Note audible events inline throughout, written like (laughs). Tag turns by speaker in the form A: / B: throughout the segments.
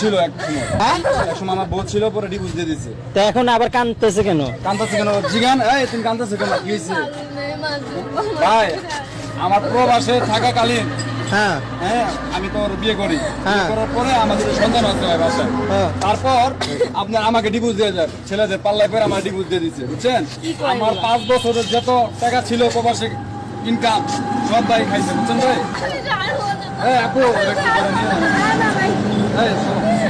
A: ছিল এক সময়।
B: হ্যাঁ?
A: এক সময় আমার বউ ছিল পরে ডিভোর্স দিয়ে দিছে।
B: তো এখন আবার কানতেছে কেন?
A: কেন? জিগান এই তুমি কান্দাছে কেন? কি হয়েছে? ভাই আমার প্রবাসে থাকাকালীন
B: হ্যাঁ।
A: হ্যাঁ আমি তোর বিয়ে করি।
B: হ্যাঁ।
A: করার পরে আমাদের সন্তান বাসায়।
B: হ্যাঁ।
A: তারপর আপনার আমাকে ডিভোর্স দিয়ে যান ছেলেদের পাল্লায় করে আমার ডিভোর্স দিয়ে দিচ্ছে বুঝছেন? আমার পাঁচ বছরের যত টাকা ছিল প্রবাসে ইনকাম সব ভাই খাইছে বুঝছেন ভাই?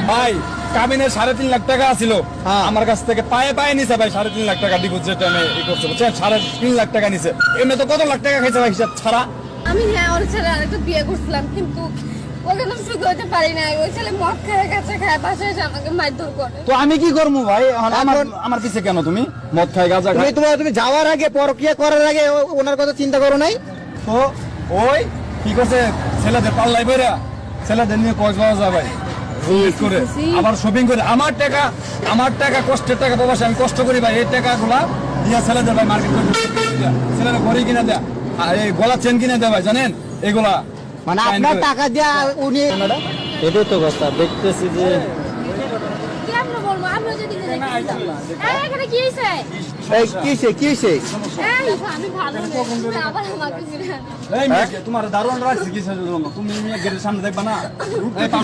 A: ভাই কাবিনের সাড়ে তিন লাখ টাকা ছিল
B: হ্যাঁ।
A: আমার কাছ থেকে পায়ে পায়ে নিছে ভাই সাড়ে তিন লাখ টাকা ই করছে বুঝছেন? সাড়ে তিন লাখ টাকা নিছে। এমনি তো কত লাখ টাকা খাইছে ভাই হিসাব ছাড়া?
C: আমি হ্যাঁ ওর ছেলে আরেকটা বিয়ে করছিলাম কিন্তু তো
A: আমি কি করব ভাই? এখন আমার আমার পিছে কেন তুমি? মদ খাই গাঁজা
B: তোমার তুমি যাওয়ার আগে পরক্রিয়া করার আগে ও- ওনার কথা চিন্তা করো নাই?
A: তো ওই কি করছে? ছেলেদের পাল্লাই বেরা ছেলেদের নিয়ে কক্সবাজার যাবে। করে। আবার শপিং করে। আমার টাকা আমার টাকা কষ্টের টাকা প্রবাসে আমি কষ্ট করি ভাই। এই টাকাগুলা দিয়া ছেলেদের ভাই মার্কেট করে দিয়া। ছেলেরা ঘড়ি কিনে দেয়। আর এই গলা চেন কিনে দেয় ভাই জানেন? এগুলা
B: মানে আপনার টাকা দিয়া উনি এটাই তো কথা। দেখতেছি যে
A: তোমার দারুণ রাখছি কি তুমি সামনে দেখবা না? (laughs)